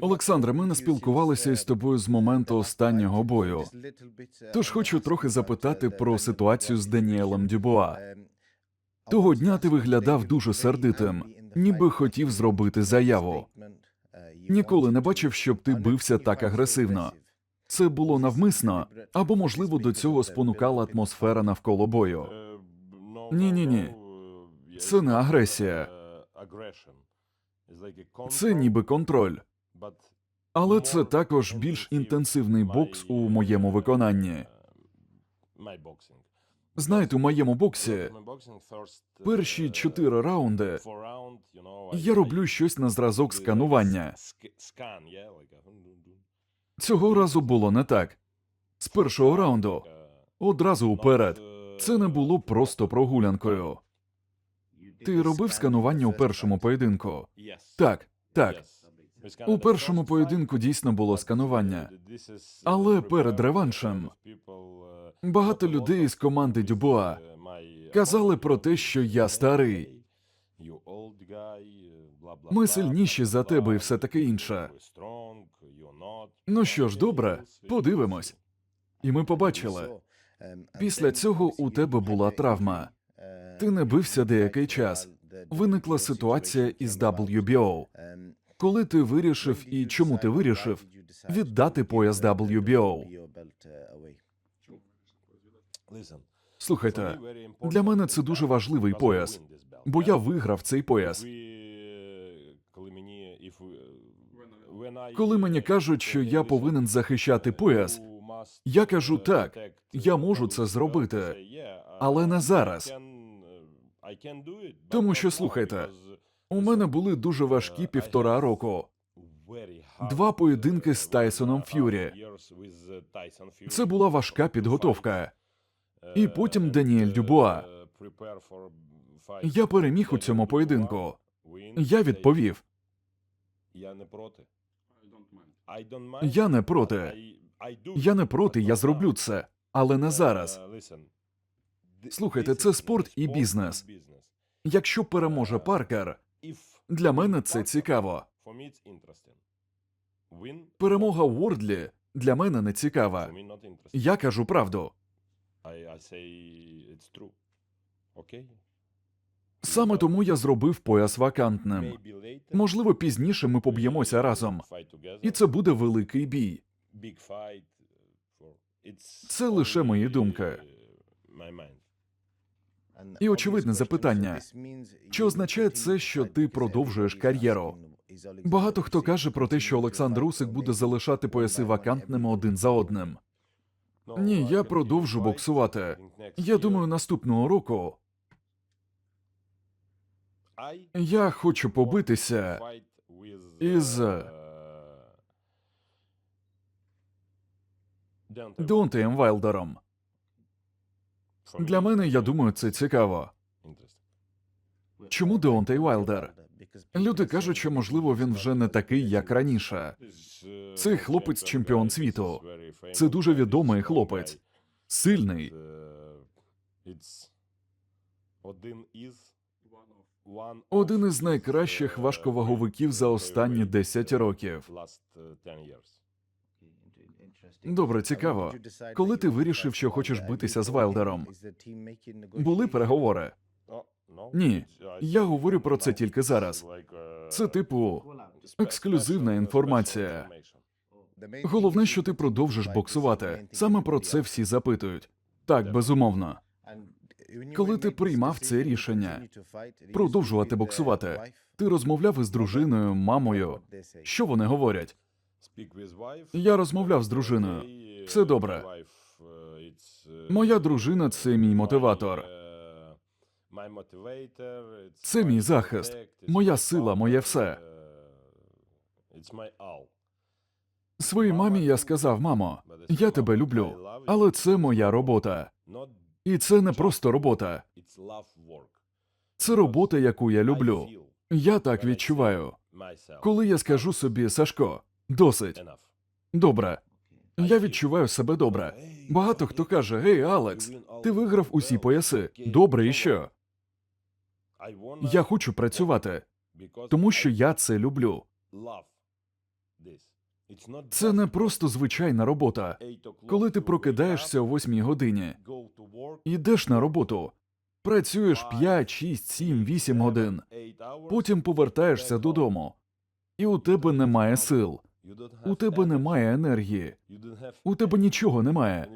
Олександре, ми не спілкувалися із тобою з моменту останнього бою. Тож хочу трохи запитати про ситуацію з Даніелем Дюбуа. Того дня ти виглядав дуже сердитим, ніби хотів зробити заяву. Ніколи не бачив, щоб ти бився так агресивно. Це було навмисно, або, можливо, до цього спонукала атмосфера навколо бою. Ні-ні-ні. Це не агресія, це ніби контроль. Але це також більш інтенсивний бокс у моєму виконанні. Знаєте, у моєму боксі перші чотири раунди я роблю щось на зразок сканування. Цього разу було не так. З першого раунду одразу уперед. Це не було просто прогулянкою. Ти робив сканування у першому поєдинку? Так, так. У першому поєдинку дійсно було сканування. Але перед реваншем багато людей із команди Дюбуа казали про те, що я старий. Ми сильніші за тебе і все таке інше. Ну що ж, добре, подивимось. І ми побачили. Після цього у тебе була травма. Ти не бився деякий час. Виникла ситуація із WBO. Коли ти вирішив і чому ти вирішив віддати пояс WBO? Слухайте, для мене це дуже важливий пояс, бо я виграв цей пояс. Коли мені кажуть, що я повинен захищати пояс, я кажу так, я можу це зробити, але не зараз. Тому що слухайте, у мене були дуже важкі півтора року. Два поєдинки з Тайсоном Ф'юрі. Це була важка підготовка. І потім Даніель Дюбуа. Я переміг у цьому поєдинку. Я відповів: Я не проти. я не проти. Я не проти, я зроблю це, але не зараз. Слухайте, це спорт і бізнес. Якщо переможе Паркер, для мене це цікаво. Перемога Уордлі для мене не цікава. Я кажу правду. Саме тому я зробив пояс вакантним. Можливо, пізніше ми поб'ємося разом, і це буде великий бій. Це лише мої думки. І очевидне запитання: чи означає це, що ти продовжуєш кар'єру? Багато хто каже про те, що Олександр Усик буде залишати пояси вакантними один за одним. Ні, я продовжу боксувати. Я думаю, наступного року я хочу побитися із Донтеєм Вайлдером. Для мене, я думаю, це цікаво. Чому Деонтей Вайлдер? Люди кажуть, що можливо він вже не такий, як раніше. Цей хлопець чемпіон світу. Це дуже відомий хлопець, сильний. Один із найкращих важковаговиків за останні 10 років. Добре, цікаво. Коли ти вирішив, що хочеш битися з Вайлдером? Були переговори? Ні, я говорю про це тільки зараз. Це типу ексклюзивна інформація. Головне, що ти продовжиш боксувати. Саме про це всі запитують. Так, безумовно. Коли ти приймав це рішення Продовжувати боксувати. Ти розмовляв із дружиною, мамою. Що вони говорять? Я розмовляв з дружиною. Все добре. Моя дружина це мій мотиватор. Це мій захист, моя сила, моє все. Своїй мамі я сказав: мамо, я тебе люблю, але це моя робота. І це не просто робота, це робота, яку я люблю. Я так відчуваю. Коли я скажу собі, Сашко, досить добре. Я відчуваю себе добре. Багато хто каже: Гей, Алекс, ти виграв усі пояси. Добре, і що? Я хочу працювати, тому що я це люблю. Це не просто звичайна робота. Коли ти прокидаєшся о 8 годині, йдеш на роботу, працюєш 5, 6, 7, 8 годин, потім повертаєшся додому, і у тебе немає сил, у тебе немає енергії, у тебе нічого немає.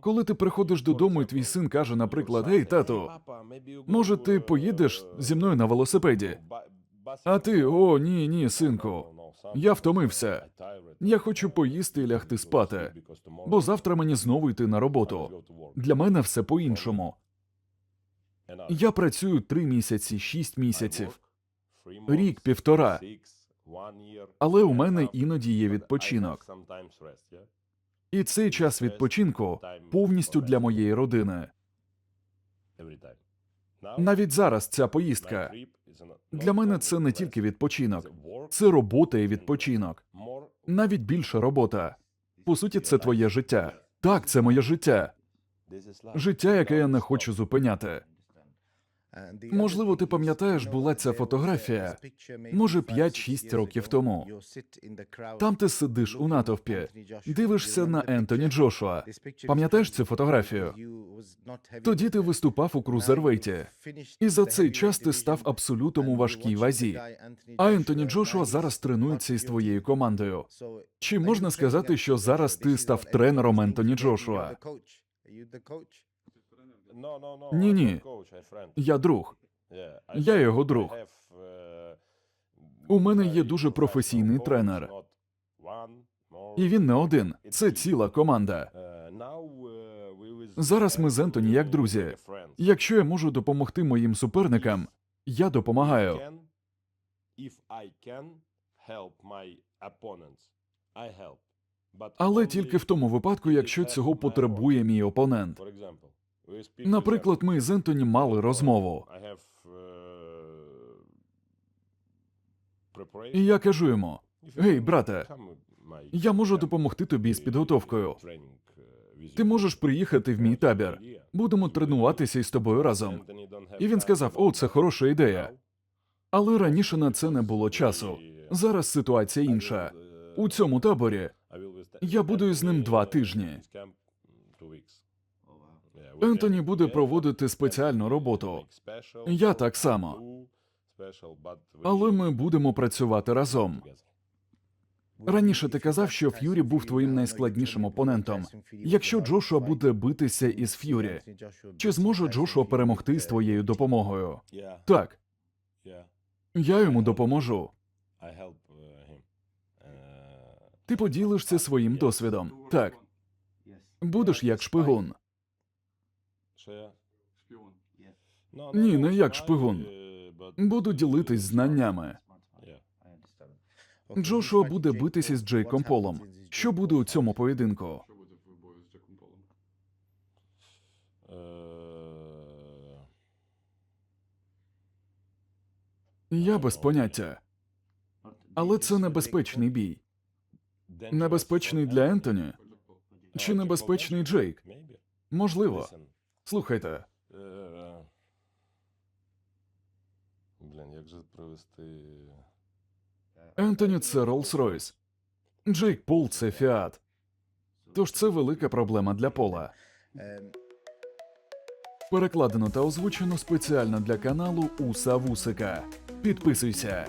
Коли ти приходиш додому, і твій син каже, наприклад, Гей, тату, може, ти поїдеш зі мною на велосипеді? А ти, о, ні, ні, синку, я втомився. Я хочу поїсти і лягти спати, бо завтра мені знову йти на роботу. Для мене все по-іншому. Я працюю три місяці, шість місяців, рік, півтора, але у мене іноді є відпочинок. І цей час відпочинку повністю для моєї родини. Навіть зараз ця поїздка для мене це не тільки відпочинок, це робота і відпочинок. Навіть більше робота. По суті, це твоє життя. Так, це моє життя. Життя, яке я не хочу зупиняти. Можливо, ти пам'ятаєш, була ця фотографія, може 5-6 років тому. Там ти сидиш у натовпі, дивишся на Ентоні Джошуа. Пам'ятаєш цю фотографію? Тоді ти виступав у крузервейті. І за цей час ти став абсолютом у важкій вазі. А Ентоні Джошуа зараз тренується із твоєю командою. Чи можна сказати, що зараз ти став тренером Ентоні Джошуа? Ні-ні. Я друг. Я його друг. У мене є дуже професійний тренер. І він не один. Це ціла команда. Зараз ми з Ентоні як друзі. Якщо я можу допомогти моїм суперникам, я допомагаю. Але тільки в тому випадку, якщо цього потребує мій опонент. Наприклад, ми з Ентоні мали розмову, і я кажу йому: Гей, брате, я можу допомогти тобі з підготовкою. Ти можеш приїхати в мій табір. Будемо тренуватися із тобою разом. І він сказав: О, це хороша ідея. Але раніше на це не було часу. Зараз ситуація інша. У цьому таборі я буду із ним два тижні. Ентоні буде проводити спеціальну роботу. Я так само. Але ми будемо працювати разом. Раніше ти казав, що Ф'юрі був твоїм найскладнішим опонентом. Якщо Джошуа буде битися із Ф'юрі, чи зможе Джошуа перемогти з твоєю допомогою? Так, я йому допоможу. Ти поділишся своїм досвідом. Так, будеш як шпигун. Ні, не як шпигун. Буду ділитись знаннями. Джошуа буде битися з Джейком Полом. Що буде у цьому поєдинку? Я без поняття. Але це небезпечний бій. Небезпечний для Ентоні? Чи небезпечний Джейк? Можливо. Слухайте, Е, Блін, як же провести. Ентоні це Роллс-Ройс. Джейк Пол це Фіат. Тож це велика проблема для Пола. Перекладено та озвучено спеціально для каналу Уса Вусика. Підписуйся.